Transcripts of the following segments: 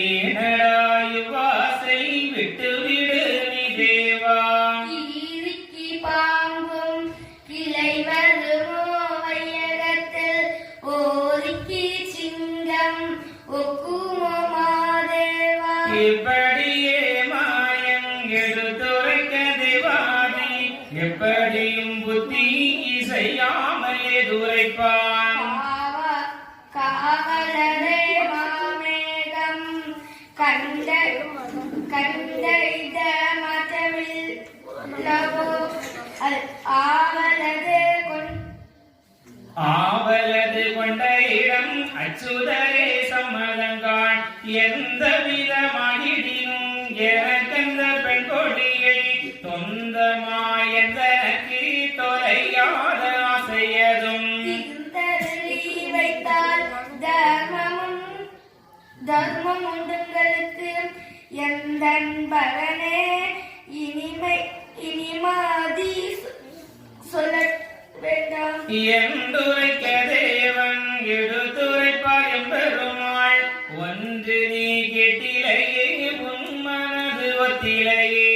வீணராயு வாசை விட்டு விடு நீ தேவா. ஈரிக்கு பாம்பும் கிளைவது வையகத்தில் ஓரிக்கு சிங்கம் ஒக்குமோ மாதேவா. இப்படியே மாயம் எடுத்துரைக்க தேவாதி எப்படியும் புத்தி இசையாமலே துரைப்பான் காவலரே கண்ட கண்டைத மதவில் ஆவலது ஆவலது கொண்ட இடம் அச்சுதரே சம்மதங்கான் எந்த விதமாகிடினும் எனக்கெந்த பெண் கொடியை தொந்தமாயந்தனக்கு தொலையாத ஆசையதும். வைத்தால் தர்மம் உண்டுங்களுக்கு எந்த பலனே? இனிமை இனிமாதி சொல்ல வேண்டாம். என்றுரைக்க தேவன் எடுத்துரைப்பார் எம்பெருமாள் ஒன்று நீ கெட்டிலையே உன் மனது ஒத்திலையே.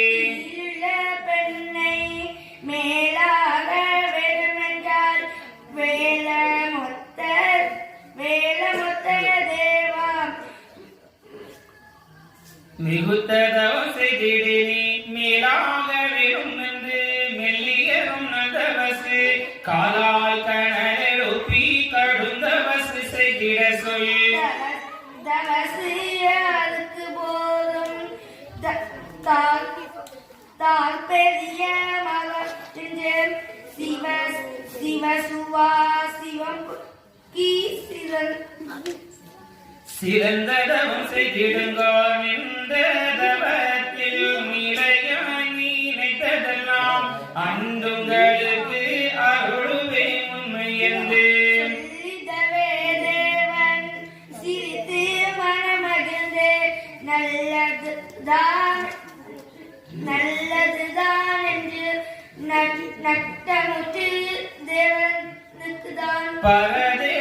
மிகுத்ததவம் மேலாக விடும் என்று மெல்லியரும் நந்தவசு காலால் கணலெழுப்பி கடுந்தவசு செய்திட சொல். தவசிய போதும்? த- தார் சிவ சிவசுவா சிவம் கீ சிவன் சிறந்ததவம் செய்திடுங்கோ இந்த தவத்தில் நிலையாய் நீ நினைத்ததெல்லாம் அண்டுங்களுக்கு அருளுவே உண்மை என்று. நல்லதுதான் நல்லதுதான் என்று நட்- நட்டமுற்று தேவனுக்குதான். பரதேவரையான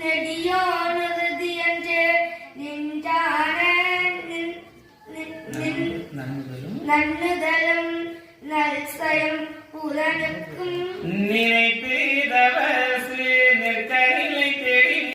നെടിയോണ ഹൃദയന്റെ നൽസയം പുലനക്കും നിനക്ക്